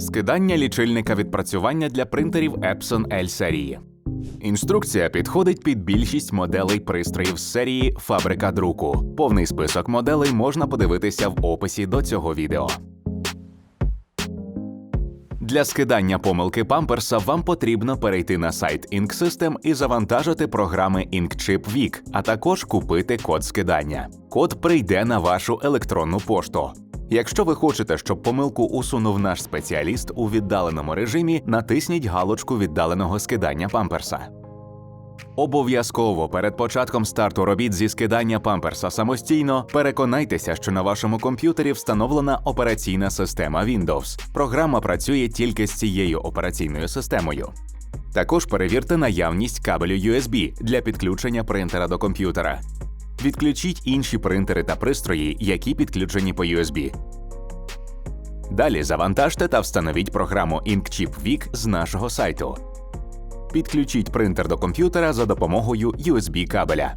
Скидання лічильника відпрацювання для принтерів Epson L серії. Інструкція підходить під більшість моделей пристроїв з серії Фабрика друку. Повний список моделей можна подивитися в описі до цього відео. Для скидання помилки памперса вам потрібно перейти на сайт InkSystem і завантажити програми InkChip Week, а також купити код скидання. Код прийде на вашу електронну пошту. Якщо ви хочете, щоб помилку усунув наш спеціаліст у віддаленому режимі, натисніть галочку віддаленого скидання памперса. Обов'язково перед початком старту робіт зі скидання памперса самостійно переконайтеся, що на вашому комп'ютері встановлена операційна система Windows. Програма працює тільки з цією операційною системою. Також перевірте наявність кабелю USB для підключення принтера до комп'ютера. Відключіть інші принтери та пристрої, які підключені по USB. Далі завантажте та встановіть програму InkChip Week з нашого сайту. Підключіть принтер до комп'ютера за допомогою USB кабеля.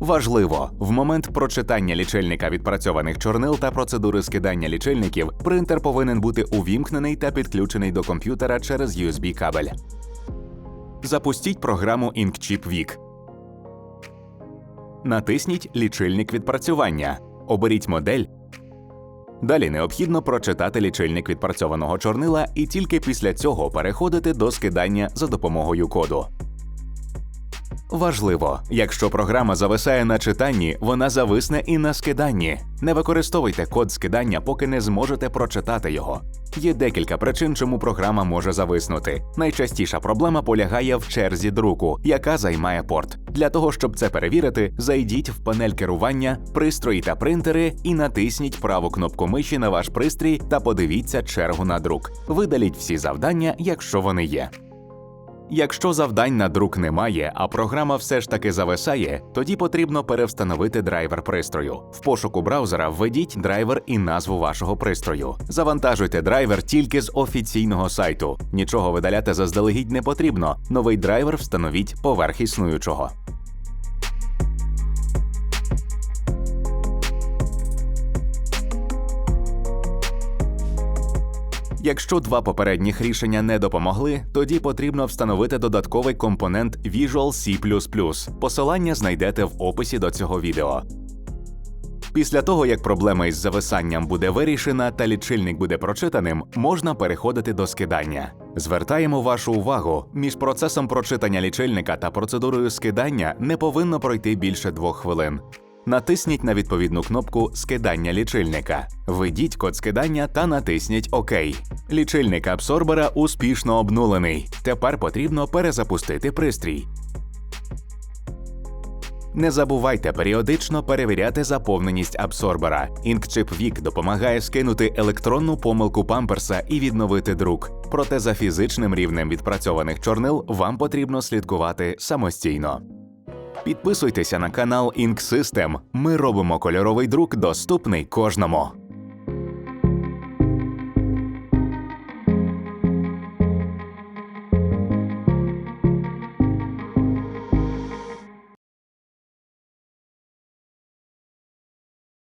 Важливо, в момент прочитання лічильника відпрацьованих чорнил та процедури скидання лічильників принтер повинен бути увімкнений та підключений до комп'ютера через USB кабель. Запустіть програму InkChip Week. Натисніть Лічильник відпрацювання. Оберіть модель. Далі необхідно прочитати лічильник відпрацьованого чорнила і тільки після цього переходити до скидання за допомогою коду. Важливо, якщо програма зависає на читанні, вона зависне і на скиданні. Не використовуйте код скидання, поки не зможете прочитати його. Є декілька причин, чому програма може зависнути. Найчастіша проблема полягає в черзі друку, яка займає порт. Для того, щоб це перевірити, зайдіть в панель керування, пристрої та принтери і натисніть праву кнопку миші на ваш пристрій та подивіться чергу на друк. Видаліть всі завдання, якщо вони є. Якщо завдань на друк немає, а програма все ж таки зависає, тоді потрібно перевстановити драйвер пристрою. В пошуку браузера введіть драйвер і назву вашого пристрою. Завантажуйте драйвер тільки з офіційного сайту. Нічого видаляти заздалегідь не потрібно. Новий драйвер встановіть поверх існуючого. Якщо два попередніх рішення не допомогли, тоді потрібно встановити додатковий компонент Visual C++. Посилання знайдете в описі до цього відео. Після того, як проблема із зависанням буде вирішена та лічильник буде прочитаним, можна переходити до скидання. Звертаємо вашу увагу, між процесом прочитання лічильника та процедурою скидання не повинно пройти більше двох хвилин. Натисніть на відповідну кнопку Скидання лічильника. Введіть код скидання та натисніть ОК. Лічильник абсорбера успішно обнулений. Тепер потрібно перезапустити пристрій. Не забувайте періодично перевіряти заповненість абсорбера. InkChip Week допомагає скинути електронну помилку памперса і відновити друк. Проте за фізичним рівнем відпрацьованих чорнил вам потрібно слідкувати самостійно. Підписуйтеся на канал Ink. Ми робимо кольоровий друк доступний кожному.